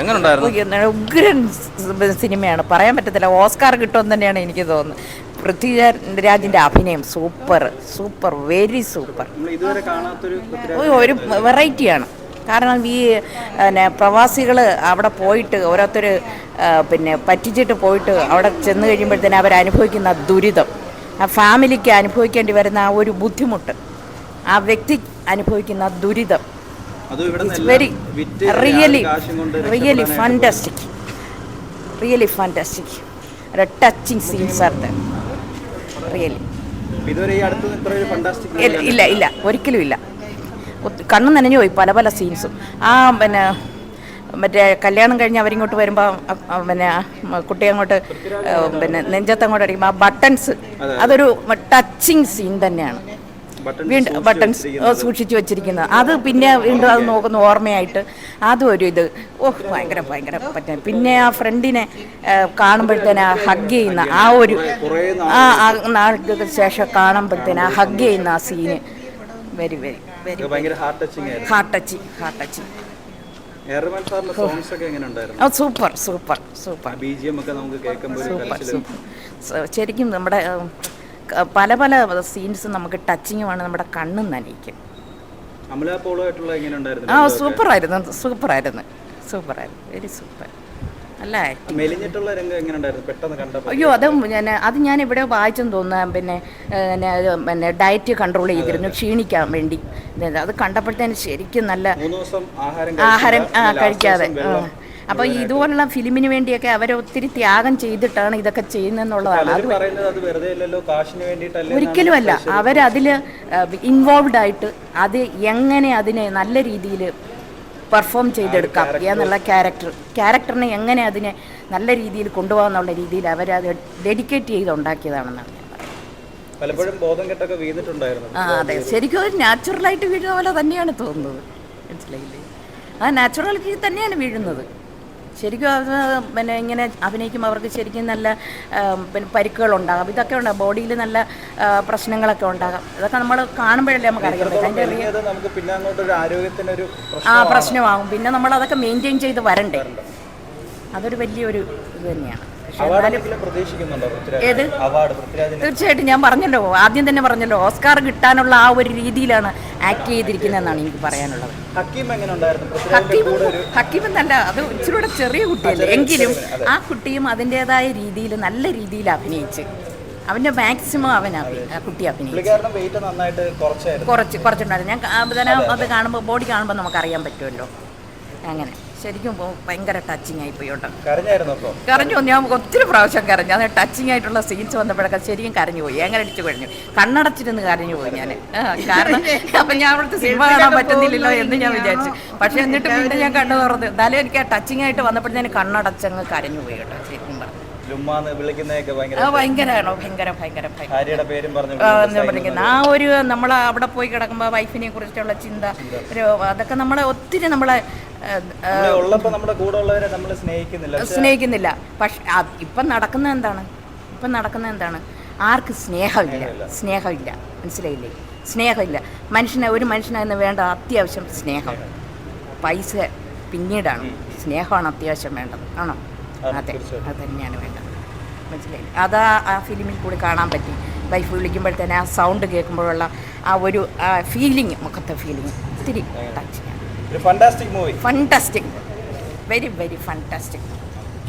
എങ്ങനെ ഉഗ്രൻ സിനിമയാണ്. പറയാൻ പറ്റത്തില്ല. ഓസ്കാർ കിട്ടുമെന്ന് തന്നെയാണ് എനിക്ക് തോന്നുന്നത്. പൃഥ്വിരാജിന്റെ അഭിനയം സൂപ്പർ സൂപ്പർ വെരി സൂപ്പർ. നമ്മൾ ഇതുവരെ കാണാത്തൊരു ഒരു വെറൈറ്റിയാണ് കാരണം ഈ പിന്നെ പ്രവാസികൾ അവിടെ പോയിട്ട് ഓരോരുത്തർ പിന്നെ പറ്റിച്ചിട്ട് പോയിട്ട് അവിടെ ചെന്ന് കഴിയുമ്പോഴത്തേന് അനുഭവിക്കുന്ന ദുരിതം. ആ ഫാമിലിക്ക് അനുഭവിക്കേണ്ടി വരുന്ന ആ ഒരു ബുദ്ധിമുട്ട്. ആ വ്യക്തി അനുഭവിക്കുന്ന ദുരിതം. Very really fantastic really fantastic touching scenes are the really ഇല്ല ഇല്ല ഒരിക്കലും ഇല്ല. കണ്ണു നനഞ്ഞു പോയി പല പല സീൻസും ആ പിന്നെ മറ്റേ കല്യാണം കഴിഞ്ഞ് അവരിങ്ങോട്ട് വരുമ്പോൾ പിന്നെ കുട്ടി അങ്ങോട്ട് പിന്നെ നെഞ്ചത്ത് അങ്ങോട്ട് അടിക്കുമ്പോൾ ആ ബട്ടൺസ് അതൊരു ടച്ചിങ് സീൻ തന്നെയാണ്. വീണ്ടും ബട്ടൺസ് സൂക്ഷിച്ചു വെച്ചിരിക്കുന്നത് അത് പിന്നെ വീണ്ടും അത് നോക്കുന്ന ഓർമ്മയായിട്ട് അതും ഒരു ഇത്. ഓ ഭയങ്കര ഭയങ്കര പറ്റാൻ പിന്നെ ആ ഫ്രണ്ടിനെ കാണുമ്പോഴത്തേന് ഹഗ് ചെയ്യുന്ന ആ ഒരു ആ നാൾക്ക് ശേഷം കാണുമ്പോഴത്തേന് ആ ഹഗ് ചെയ്യുന്ന ആ scene. Very very very heart touching heart touch heart touch. Airman സാറിന്റെ സോങ്സ് ഒക്കെ എങ്ങനെ ഉണ്ടായിരുന്നു? ആ സൂപ്പർ സൂപ്പർ സൂപ്പർ. സൂപ്പർ ശരിക്കും നമ്മുടെ പല പല സീൻസ് നമുക്ക് ടച്ചിങ്ങുമാണ് നമ്മുടെ കണ്ണും നനയിക്കും. അമല പോളോ ആയിട്ടുള്ള എങ്ങനെ ഉണ്ടായിരുന്നു? ആ സൂപ്പറായിരുന്നു. സൂപ്പറായിരുന്നു. സൂപ്പറായിരുന്നു. വെരി സൂപ്പർ കണ്ടപ്പോൾ. അയ്യോ അത് ഞാൻ അത് ഞാൻ ഇവിടെ വായിച്ചെന്ന് തോന്നുന്നു. പിന്നെ പിന്നെ ഡയറ്റ് കൺട്രോൾ ചെയ്തിരുന്നു. ക്ഷീണിക്കാൻ വേണ്ടി. അത് കണ്ടപ്പോഴത്തേന് ശരിക്കും നല്ല ആഹാരം. ആ കഴിക്കാതെ അപ്പോൾ ഇതുപോലുള്ള ഫിലിമിന് വേണ്ടിയൊക്കെ അവർ ഒത്തിരി ത്യാഗം ചെയ്തിട്ടാണ് ഇതൊക്കെ ചെയ്യുന്നതെന്നുള്ളതാണ്. ഒരിക്കലും അല്ല അവരതിൽ ഇൻവോൾവ്ഡ് ആയിട്ട് അത് എങ്ങനെ അതിനെ നല്ല രീതിയിൽ പെർഫോം ചെയ്തെടുക്കാം എന്നുള്ള ക്യാരക്ടർ ക്യാരക്ടറിനെ എങ്ങനെ അതിനെ നല്ല രീതിയിൽ കൊണ്ടുപോകാന്നുള്ള രീതിയിൽ അവരത് ഡെഡിക്കേറ്റ് ചെയ്ത് ഉണ്ടാക്കിയതാണെന്നാണ് പലപ്പോഴും ബോധം കെട്ടൊക്കെ വീണിട്ടുണ്ടായിരുന്നു. ആ അതെ. ശരിക്കും ഒരു നാച്ചുറലായിട്ട് വീഴുന്ന പോലെ തന്നെയാണ് തോന്നുന്നത്. മനസ്സിലായില്ലേ? ആ നാച്ചുറാലിറ്റി തന്നെയാണ് വീഴുന്നത്. ശരിക്കും അത് പിന്നെ ഇങ്ങനെ അഭിനയിക്കുമ്പോൾ അവർക്ക് ശരിക്കും നല്ല പിന്നെ പരിക്കുകളുണ്ടാകാം. ഇതൊക്കെ ഉണ്ടാകും ബോഡിയിൽ നല്ല പ്രശ്നങ്ങളൊക്കെ ഉണ്ടാകാം. ഇതൊക്കെ നമ്മൾ കാണുമ്പോഴല്ലേ നമുക്ക് അറിയാൻ പറ്റും ആ പ്രശ്നമാകും പിന്നെ നമ്മൾ അതൊക്കെ മെയിന്റെയിൻ ചെയ്ത് വരണ്ടേ. അതൊരു വലിയൊരു ഇത് തന്നെയാണ്. ഏത്? തീർച്ചയായിട്ടും ഞാൻ പറഞ്ഞല്ലോ ആദ്യം തന്നെ പറഞ്ഞല്ലോ ഓസ്കാർ കിട്ടാനുള്ള ആ ഒരു രീതിയിലാണ് ആക്ട് ചെയ്തിരിക്കുന്നതെന്നാണ് എനിക്ക് പറയാനുള്ളത്. ഹക്കീം ഹക്കീം എന്നല്ല അത് ഇച്ചിരി കൂടെ ചെറിയ കുട്ടിയല്ലേ? എങ്കിലും ആ കുട്ടിയും അതിന്റെതായ രീതിയിൽ നല്ല രീതിയിൽ അഭിനയിച്ച് അവന്റെ മാക്സിമം അവൻ കുട്ടി അഭിനയിച്ചു. കുറച്ച് കുറച്ചുണ്ടായിരുന്നു. ഞാൻ അത് കാണുമ്പോൾ ബോഡി കാണുമ്പോൾ നമുക്ക് അറിയാൻ പറ്റുമല്ലോ. അങ്ങനെ. ശരിക്കും ഭയങ്കര ടച്ചിങ് ആയി കേട്ടോ. കരഞ്ഞായിരുന്നു അപ്പൊ കരഞ്ഞു ഞാൻ ഒത്തിരി പ്രാവശ്യം കരഞ്ഞു. അത് ടച്ചിങ് ആയിട്ടുള്ള സീൻസ് വന്നപ്പോഴൊക്കെ ശരിക്കും കരഞ്ഞു പോയി. എങ്ങനെ അടിച്ചു കഴിഞ്ഞു? കണ്ണടച്ചിരുന്ന് കരഞ്ഞു പോയി ഞാൻ കാരണം അപ്പം ഞാൻ അവിടുത്തെ സിനിമ കാണാൻ പറ്റുന്നില്ലല്ലോ എന്ന് ഞാൻ വിചാരിച്ചു. പക്ഷെ എന്നിട്ട് പിന്നെ ഞാൻ കണ്ണു തുറന്ന്. എന്നാലും എനിക്ക് ആ ടച്ചിങ് ആയിട്ട് വന്നപ്പോഴത്തേന് കണ്ണടച്ചങ്ങ് കരഞ്ഞു പോയി കേട്ടോ ശരിക്കും പറഞ്ഞു. ലുമ്മാന്ന് വിളിക്കുന്നതൊക്കെ ഭയങ്കര അത് ഭയങ്കരമാണോ ഭയങ്കര ഭയങ്കര ഭയങ്കര. ഭാര്യയുടെ പേരും പറഞ്ഞു ആ, ഒരു നമ്മൾ അവിടെ പോയി കിടക്കുമ്പോൾ വൈഫിനെ കുറിച്ചുള്ള ചിന്ത ഒരു അതൊക്കെ നമ്മളെ ഒത്തിരി നമ്മളെ നമ്മുടെ കൂടെ ഉള്ളവരെ നമ്മൾ സ്നേഹിക്കുന്നില്ല. പക്ഷെ സ്നേഹിക്കുന്നില്ല. പക്ഷെ ഇപ്പം നടക്കുന്നത് എന്താണ്? ഇപ്പം നടക്കുന്നത് എന്താണ്? ആർക്ക് സ്നേഹമില്ല? സ്നേഹമില്ല. മനസ്സിലായില്ലേ? സ്നേഹമില്ല. മനുഷ്യനെ ഒരു മനുഷ്യനെന്ന് വേണ്ട അത്യാവശ്യം സ്നേഹം. പൈസ പിന്നീടാണ്. സ്നേഹമാണ് അത്യാവശ്യം വേണ്ടത്. ആണോ? അതെ അത് തന്നെയാണ് വേണ്ടത്. മനസ്സിലായി അതാ ആ ഫിലിമിൽ കൂടി കാണാൻ പറ്റി. വൈഫ് വിളിക്കുമ്പോഴത്തേനെ ആ സൗണ്ട് കേൾക്കുമ്പോഴുള്ള ആ ഒരു ഫീലിംഗ് മുഖത്തെ ഫീലിംഗ് ഒത്തിരി touch fantastic movie fantastic very very fantastic